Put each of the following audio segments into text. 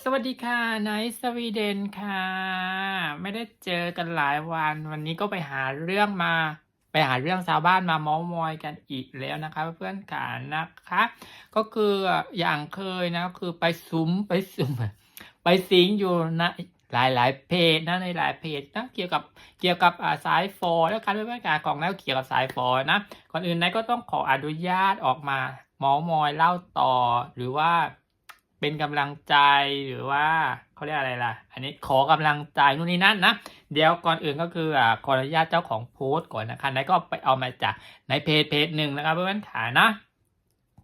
สวัสดีค่ะไนท์สวีเดนค่ะ ไม่ได้เจอกันหลายวัน วันนี้ก็ไปหาเรื่องมา ไปหาเรื่องชาวบ้านมาเม้าท์มอยกันอีกแล้วนะคะ เพื่อนๆขานะคะ ก็คืออย่างเคยนะคือไปซุ้มไปซุ้มไปสิงอยู่นะหลายหลายเพจนะในหลายเพจนะเกี่ยวกับเกี่ยวกับสายฟอแล้วการเพื่อนๆขาของแล้วเกี่ยวกับสายฟอนะก่อนอื่นนท์ก็ต้องขออนุญาตออกมาเม้าท์มอยเล่าต่อหรือว่า เป็นกำลังใจหรือว่าเขาเรียกอะไรล่ะ อันนี้ขอกำลังใจนู่นนี่นั่นนะ เดี๋ยวก่อนอื่นก็คืออ่าขออนุญาตเจ้าของโพสต์ก่อนนะคะนายก็ไปเอามาจากในเพจเพจหนึ่งนะครับเพื่อนๆขานะ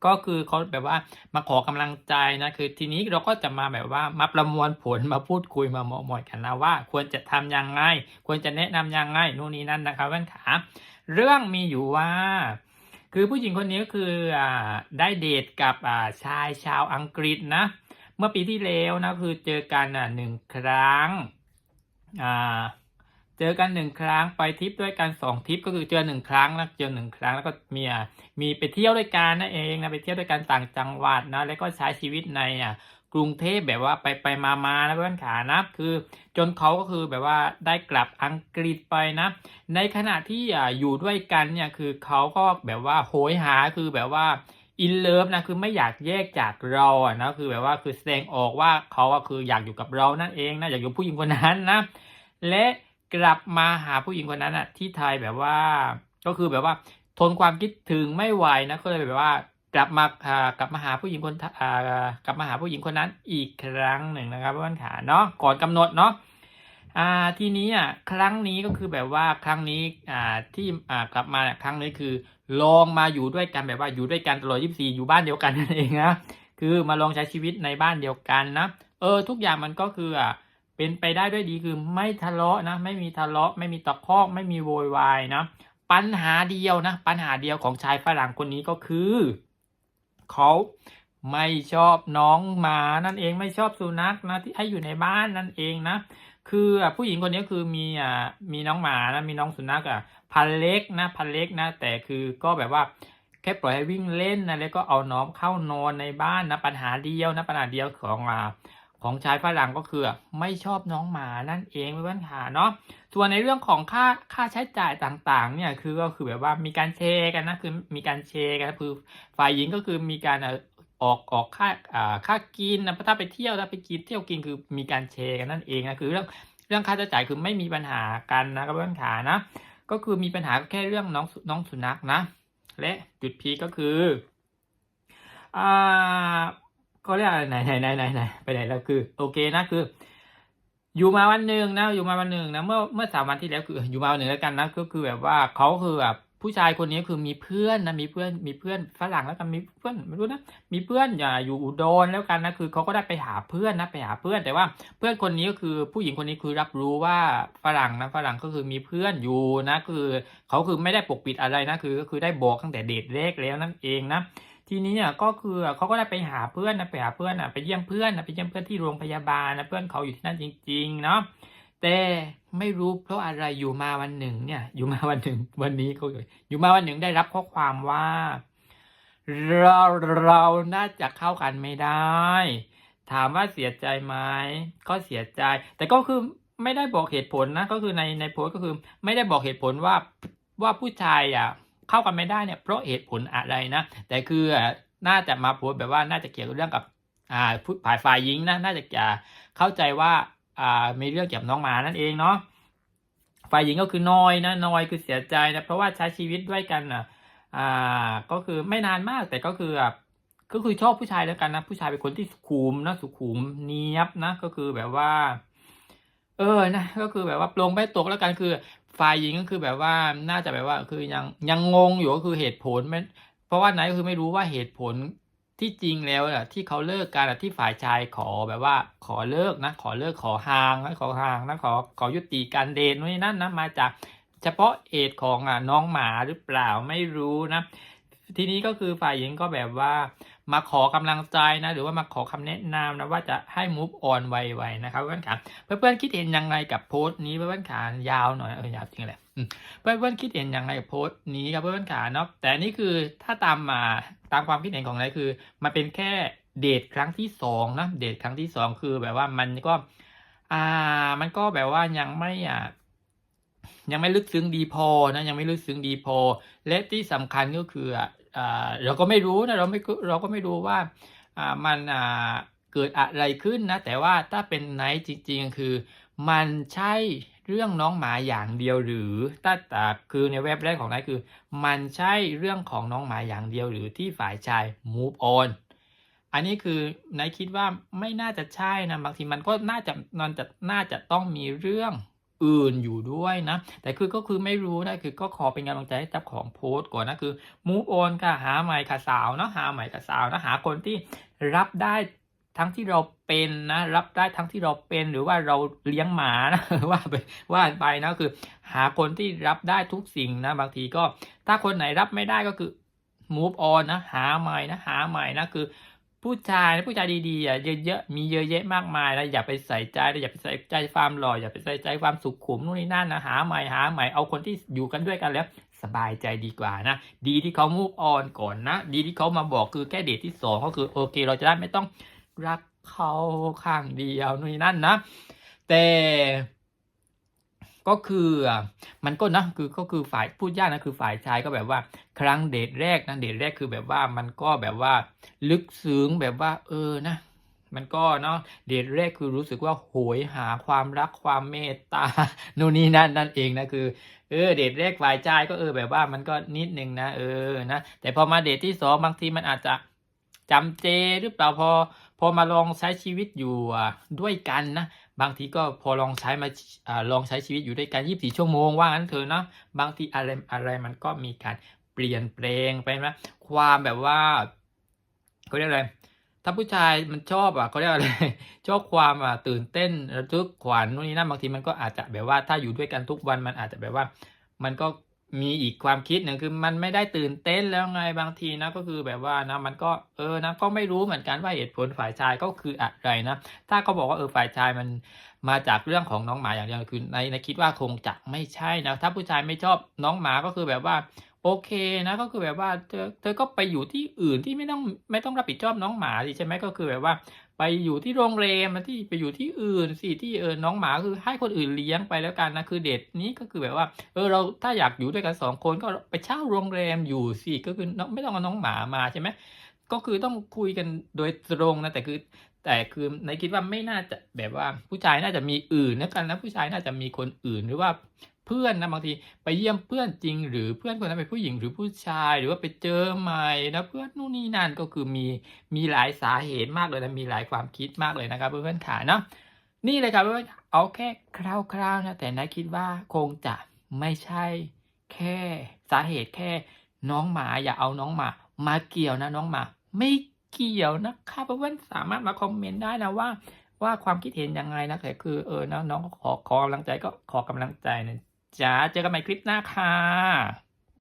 ก็คือเขาแบบว่ามาขอกำลังใจนะคือทีนี้เราก็จะมาแบบว่ามาประมวลผลมาพูดคุยมาเมอมอยกันนะว่า ควรจะทำยังไง ควรจะแนะนำยังไงนู่นนี่นั่นนะครับเพื่อนขาเรื่องมีอยู่ว่า คือผู้หญิงคนนี้ก็คืออ่าได้เดทกับอ่าชายชาวอังกฤษนะ เมื่อปีที่แล้วนะคือเจอกันอะหนึ่งครั้งอ่าเจอกันหนึ่งครั้งไปทริปด้วยกันสองทริปก็คือเจอหนึ่งครั้งนะเจอหนึ่งครั้งแล้วก็มีอะมีไปเที่ยวด้วยกันนั่นเองนะไปเที่ยวด้วยกันต่างจังหวัดนะแล้วก็ใช้ชีวิตในอ่ กรุงเทพแบบว่าไปไปมามานะเพื่อนขานะคือจนเขาก็คือแบบว่าได้กลับอังกฤษไปนะ ในขณะที่อยู่ด้วยกันเนี่ยคือเขาก็แบบว่าโหยหาคือแบบว่าอินเลิฟนะคือไม่อยากแยกจากเราอะนะคือแบบว่าคือแสดงออกว่าเขาอะคืออยากอยู่กับเรานั่นเองนะอยากอยู่ผู้หญิงคนนั้นนะและกลับมาหาผู้หญิงคนนั้นอะที่ไทยแบบว่า ก็คือแบบว่าทนความคิดถึงไม่ไหวนะก็เลยแบบว่า กลับมาากลับมาหาผู้หญิงคนกลับมาหาผู้หญิงคนนั้นอีกครั้งหนึ่งนะครับเพื่อนขาเนาะก่อนกำหนดเนาะทีนี้อะครั้งนี้ก็คือแบบว่าครั้งนี้ที่กลับมาครั้งนี้คือ ลองมาอยู่ด้วยกันแบบว่าอยู่ด้วยกันตลอด 24 อยู่บ้านเดียวกันนั่นเองนะคือมาลองใช้ชีวิตในบ้านเดียวกันนะเออทุกอย่างมันก็คืออะเป็นไปได้ด้วยดีคือไม่ทะเลาะนะไม่มีทะเลาะ ไม่มีตะคอกไม่มีโวยวายนะปัญหาเดียวนะปัญหาเดียวของชายฝรั่งคนนี้ก็คือ เขาไม่ชอบน้องหมานั่นเองไม่ชอบสุนัขนะที่ให้อยู่ในบ้านนั่นเองนะ คืออะผู้หญิงคนนี้คือมีอ่ามีน้องหมานะมีน้องสุนัขอะพันเล็กนะพันเล็กนะ แต่คือก็แบบว่าแค่ปล่อยให้วิ่งเล่นนะแล้วก็เอาน้องเข้านอนในบ้านนะปัญหาเดียวนะปัญหาเดียวของอ่า ของชายฝรั่งก็คือไม่ชอบน้องหมานั่นเองเพื่อนๆค่ะเนาะส่วนในเรื่องของค่าค่าใช้จ่ายต่างๆ เนี่ยคือก็คือแบบว่ามีการแชร์กันนะคือมีการแชร์กันคือฝ่ายหญิงก็คือมีการอะออกออกค่าอ่าค่ากินนะถ้าไปเที่ยวถ้าไปกินเที่ยวกินคือมีการแชร์กันนั่นเองนะคือเรื่องเรื่องค่าใช้จ่ายคือไม่มีปัญหากันนะครับเพื่อนขานะ ก็คือมีปัญหาแค่เรื่องน้องน้องสุนัขนะ และจุดพีก็คืออ่า เขาเรียกอะไรไหนไหนไหนไหนไหนไปไหนแล้วคือ โอเคนะคือ อยู่มาวันหนึ่งนะ อยู่มาวันหนึ่งนะเมื่อเมื่อสามวันที่แล้วคือ อยู่มาวันหนึ่งแล้วกันนะก็คือแบบว่าเขาคือแบบผู้ชายคนนี้คือมีเพื่อนนะมีเพื่อนมีเพื่อนฝรั่งแล้วกันมีเพื่อนไม่รู้นะมีเพื่อนอย่าอยู่อุดรแล้วกันนะคือเขาก็ได้ไปหาเพื่อนนะไปหาเพื่อน แต่ว่าเพื่อนคนนี้ก็คือผู้หญิงคนนี้คือรับรู้ว่าฝรั่งนะฝรั่งก็คือมีเพื่อนอยู่นะคือเขาคือไม่ได้ปกปิดอะไรนะคือก็คือได้บอกตั้งแต่เดทแรกแล้วนั่นเองนะ ทีนี้เนี่ยก็คือเขาก็ได้ไปหาเพื่อนนะไปหาเพื่อนนะไปเยี่ยมเพื่อนนะไปเยี่ยมเพื่อนที่โรงพยาบาลนะเพื่อนเขาอยู่ที่นั่นจริง ๆ เนาะแต่ไม่รู้เพราะอะไรอยู่มาวันหนึ่งเนี่ย อยู่มาวันหนึ่งวันนี้เขาอยู่มาวันหนึ่งได้รับข้อความว่า เราเราน่าจะเข้ากันไม่ได้ ถามว่าเสียใจไหมก็เสียใจ แต่ก็คือไม่ได้บอกเหตุผลนะก็คือในในโพสก็คือ ไม่ได้บอกเหตุผลว่าว่าผู้ชายอะ เข้ากันไม่ได้เนี่ยเพราะเหตุผลอะไรนะแต่คืออะน่าจะมาโพสต์แบบว่าน่าจะเกี่ยวกับเรื่องกับอ่าผ่ายฝ่ายหญิงนะน่าจะอ่าเข้าใจว่าอ่ามีเรื่องเกี่ยวกับน้องหมานั่นเองเนาะฝ่ายหญิงก็คือน้อยนะน้อยคือเสียใจนะเพราะว่าใช้ชีวิตด้วยกันอะอ่าก็คือไม่นานมากแต่ก็คือแบบก็คือชอบผู้ชายแล้วกันนะ ผู้ชายเป็นคนที่สุขุมนะสุขุมเนียบนะ ก็คือแบบว่า เออนะก็คือแบบว่าปลงไม่ตกแล้วกันคือ ฝ่ายหญิงก็คือแบบว่าน่าจะแบบว่าคือยังยังงงอยู่ก็คือเหตุผลไม่เพราะว่าไหนก็คือไม่รู้ว่าเหตุผลที่จริงแล้วอะที่เขาเลิกกันอะที่ฝ่ายชายขอแบบว่า ขอเลิกนะ ขอเลิกขอห่างนะขอห่างนะขอขอยุติการเดทนู่นนี่นั่นนะมาจากเฉพาะเหตุของอะน้องหมาหรือเปล่าไม่รู้นะ ทีนี้ก็คือฝ่ายหญิงก็แบบว่า มาขอกำลังใจนะ หรือว่ามาขอคำแนะนำนะว่าจะให้ move on ไวๆนะครับเพื่อนขาเพื่อนๆคิดเห็นยังไงกับโพสต์นี้เพื่อนขายาวหน่อยเออยาวจริงแหละอืมเพื่อนๆคิดเห็นยังไงกับโพสต์นี้ครับเพื่อนๆขาเนาะแต่นี่คือถ้าตามมาตามความคิดเห็นของนายคือ มันเป็นแค่เดทครั้งที่สองนะเดทครั้งที่สองคือแบบว่ามันก็ อ่า มันก็แบบว่ายังไม่อะยังไม่ลึกซึ้งดีพอนะยังไม่ลึกซึ้งดีพอ และที่สำคัญก็คืออะ เราก็ไม่รู้นะเราไม่เราก็ไม่รู้ว่ามันเกิดอะไรขึ้นนะ แต่ว่าถ้าเป็นไนท์จริงๆ คือ มันใช่เรื่องน้องหมาอย่างเดียวหรือถ้าแต่คือในเว็บแรกของไนท์คือ มันใช่เรื่องของน้องหมาอย่างเดียวหรือที่ฝ่ายชาย move on อันนี้คือนายคิดว่าไม่น่าจะใช่นะบางทีมันก็น่าจะมันจะน่าจะต้องมีเรื่อง อื่นอยู่ด้วยนะ แต่คือก็คือไม่รู้นะคือก็ขอเป็นกำลังใจให้เจ้าของโพสต์ก่อนนะคือ move on ค่ะหาใหม่ค่ะสาวเนาะหาใหม่ค่ะสาวนะหาคนที่รับได้ทั้งที่เราเป็นนะรับได้ทั้งที่เราเป็นหรือว่าเราเลี้ยงหมานะว่าไปว่าไปนะคือ หาคนที่รับได้ทุกสิ่งนะบางทีก็ ถ้าคนไหนรับไม่ได้ก็คือ move on นะหาใหม่นะหาใหม่นะคือ ผู้ชายนะผู้ชายดีๆอะเยอะๆมีเยอะแยะมากมายนะอย่าไปใส่ใจนะอย่าไปใส่ใจความหล่ออย่าไปใส่ใจความสุขุมนู่นนี่นั่นนะหาใหม่หาใหม่เอาคนที่อยู่กันด้วยกันแล้ว สบายใจดีกว่านะ ดีที่เขา move on ก่อนนะ ดีที่เขามาบอกคือแค่เดทที่สองก็คือโอเค เราจะได้ไม่ต้องรักเขาข้างเดียวนู่นนี่นั่นนะ แต่ ก็คือมันก็นะคือก็คือฝ่ายพูดยากนะคือฝ่ายชายก็แบบว่า ครั้งเดทแรกนะเดทแรกคือแบบว่ามันก็แบบว่า ลึกซึ้งแบบว่า เออนะมันก็เนาะเดทแรกคือรู้สึกว่าโหยหาความรักความเมตตาโน่นนี่นั่นนั่นเองนะคือ เออเดทแรกฝ่ายชายก็เออแบบว่ามันก็นิดนึงนะเออนะแต่พอมาเดทที่สองบางทีมันอาจจะจำเจหรือเปล่าพอพอมาลองใช้ชีวิตอยู่ด้วยกันนะ บางทีก็พอลองใช้มาอลองใช้ชีวิตอยู่ด้วยกัน 24 ชั่วโมงว่างั้นเถอะเนาะบางทีอะไรอะไรมันก็มีการเปลี่ยนแปลงไปนะความแบบว่าเขาเรียกอะไรถ้าผู้ชายมันชอบอะเขาเรียกอะไรชอบความอะตื่นเต้นระทึกขวัญนู่นนี่นั่นบางทีมันก็อาจจะแบบว่าถ้าอยู่ด้วยกันทุกวันมันอาจจะแบบว่า มันก็ มีอีกความคิดหนึ่งคือมันไม่ได้ตื่นเต้นแล้วไงบางทีนะก็คือแบบว่านะมันก็เออนะก็ไม่รู้เหมือนกันว่าเหตุผลฝ่ายชายก็คืออะไรนะถ้าเขาบอกว่าเออฝ่ายชายมันมาจากเรื่องของน้องหมาอย่างเดียวคือในในคิดว่าคงจะไม่ใช่นะถ้าผู้ชายไม่ชอบน้องหมาก็คือแบบว่าโอเคนะก็คือแบบว่าเธอเธอก็ไปอยู่ที่อื่นที่ไม่ต้องไม่ต้องรับผิดชอบน้องหมาสิใช่ไหมก็คือแบบว่า ไปอยู่ที่โรงแรมมันที่ไปอยู่ที่อื่นสิที่เออน้องหมาคือให้คนอื่นเลี้ยงไปแล้วกันนะคือเดทนี้ก็คือแบบว่า เออเราถ้าอยากอยู่ด้วยกันสองคนก็ไปเช่าโรงแรมอยู่สิก็คือไม่ต้องเอาน้องหมามาใช่ไหมก็คือต้องคุยกันโดยตรงนะแต่คือ แต่คือในคิดว่าไม่น่าจะแบบว่าผู้ชายน่าจะมีอื่นนะกันนะผู้ชายน่าจะมีคนอื่นหรือว่า เพื่อนนะบางทีไปเยี่ยมเพื่อนจริง หรือเพื่อนคนนั้นเป็นผู้หญิงหรือผู้ชาย หรือว่าไปเจอใหม่นะเพื่อนนู่นนี่นั่นก็คือมีมีหลายสาเหตุมากเลยนะมีหลายความคิดมากเลยนะครับเพื่อนๆขาเนาะนี่เลยครับเพื่อนเอาแค่คร่าวๆนะแต่นายคิดว่าคงจะไม่ใช่แค่สาเหตุแค่น้องหมาอย่าเอาน้องหมา มาเกี่ยวนะน้องหมา ไม่เกี่ยวนะครับเพื่อนๆสามารถมาคอมเมนต์ได้นะว่าว่าความคิดเห็นยังไงนะแต่คือเออน้องก็ขอขอกำลังใจก็ขอกำลังใจนะ จ๊ะเจอกันใหม่คลิปหน้าค่ะ